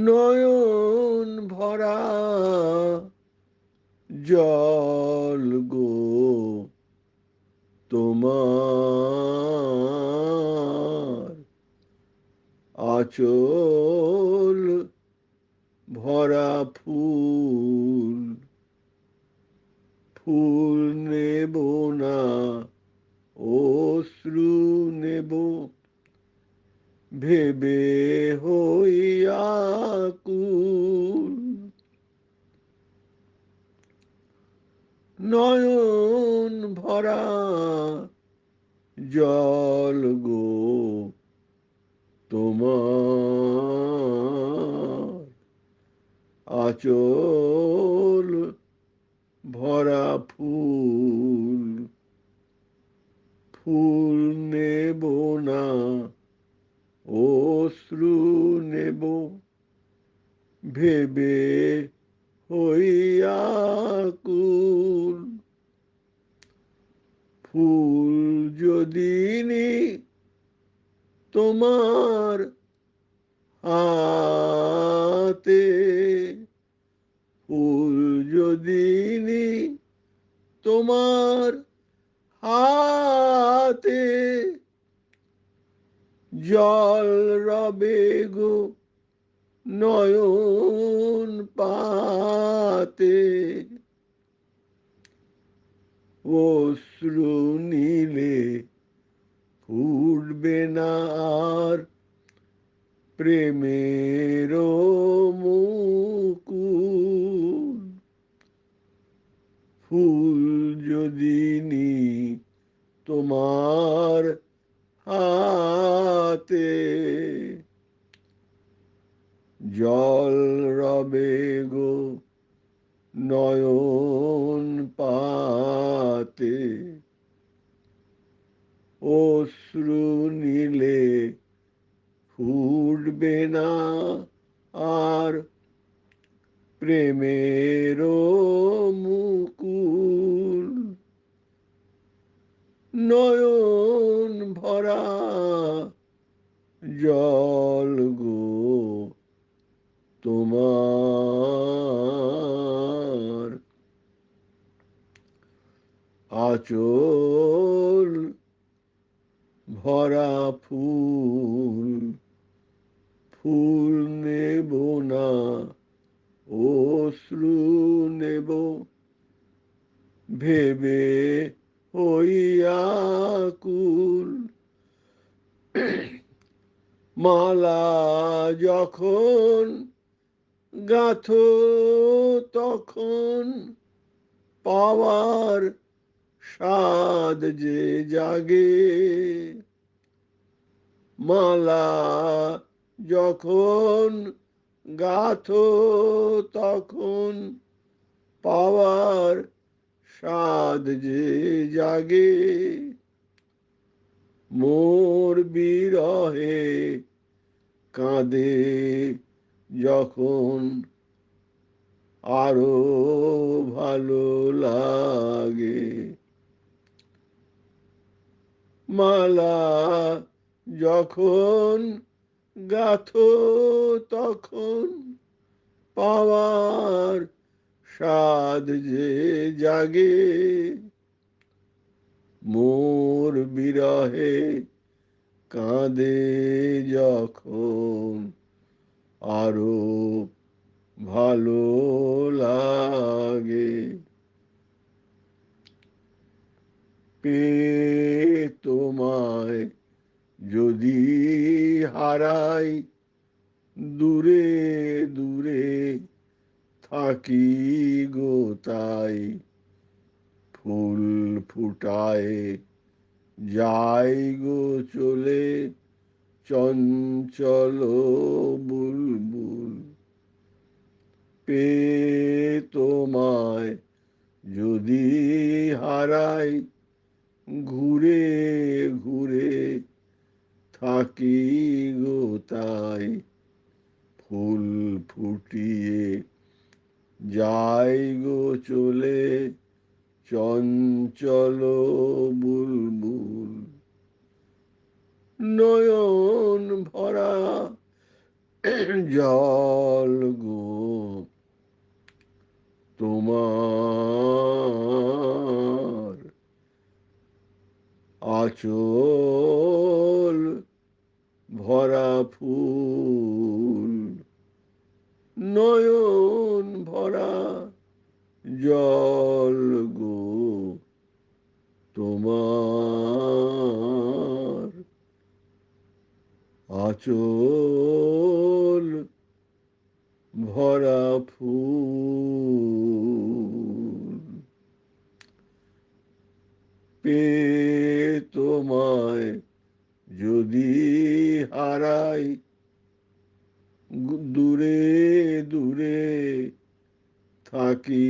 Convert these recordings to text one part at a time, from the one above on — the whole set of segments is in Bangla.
নয়ন ভরা জল গো তোমার আচল ভরা ফুল ফুল নেব না অশ্রু নেব ভেবে হইয়া কুল। নয়ন ভরা জল গো তোমার। আচল ভরা ফুল ফুল ভেবে হইয়া ফুল যদি তোমার হাতে ফুল যদি তোমার হাতে জল রবে গো নয়ন পাতে। অশ্রু নীলে ফুটবে না আর প্রেমের মুকুল। ফুল যদি নি তোমার জল রবে গো নয়ন পাতে। অশ্রু নীলে ফুটবে না আর প্রেমের মুকুল। নয়ন ভরা জল গো তোমার আচল ভরা ফুল ফুল নেব না অশ্রু নেব। ভেবে হইয়া কুল মালা যখন গাথ তখন পাওয়ার সাদ যে জাগে। মালা যখন গাথ তখন পাওয়ার সাদ যে জাগে। মোর বিরহে কাঁদে যখন আরও ভালো লাগে, মালা যখন গাথ তখন পাওয়ার সাদ যে জাগে, মোর বিরহে কাঁদে যখন আরও ভালো লাগে। পে তোমায় যদি হারাই, দূরে দূরে থাকি গো তাই। ফুল ফুটায় যাই গো চলে চঞ্চল বুলবুল, পে তোমায় যদি হারাই ঘুরে ঘুরে থাকি গো তাই, ফুল ফুটিয়ে যাই গো চলে চঞ্চল বুলবুল। নয়ন ভরা জল গো। তোমার আচল ভরা ফুল নয়ন ভরা জল গো তোমার আচল ভরা ফুল পে তোমায় যদি হারাই, দূরে দূরে থাকি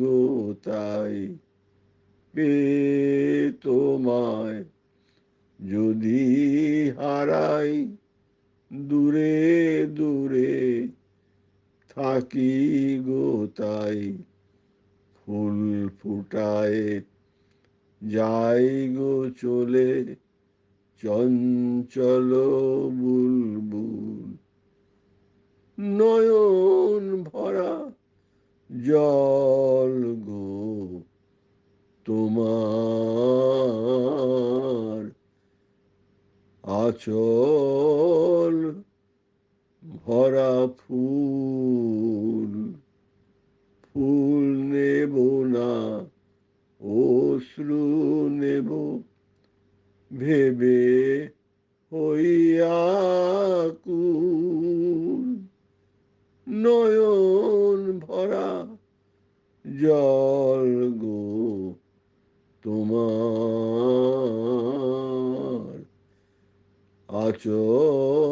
গো তাই। পে তোমায় যদি হারাই দূরে দূরে থাকি গো তাই। ফুল ফুটায় যাই গো চলে চঞ্চল বুলবুল নয়ন ভরা জল গো তোমার আচল ভরা ফুল ফুল নেব না, অশ্রু নেব। ভেবে হইয়া কুল, নয়ন ভরা জল গো তোমার। আচল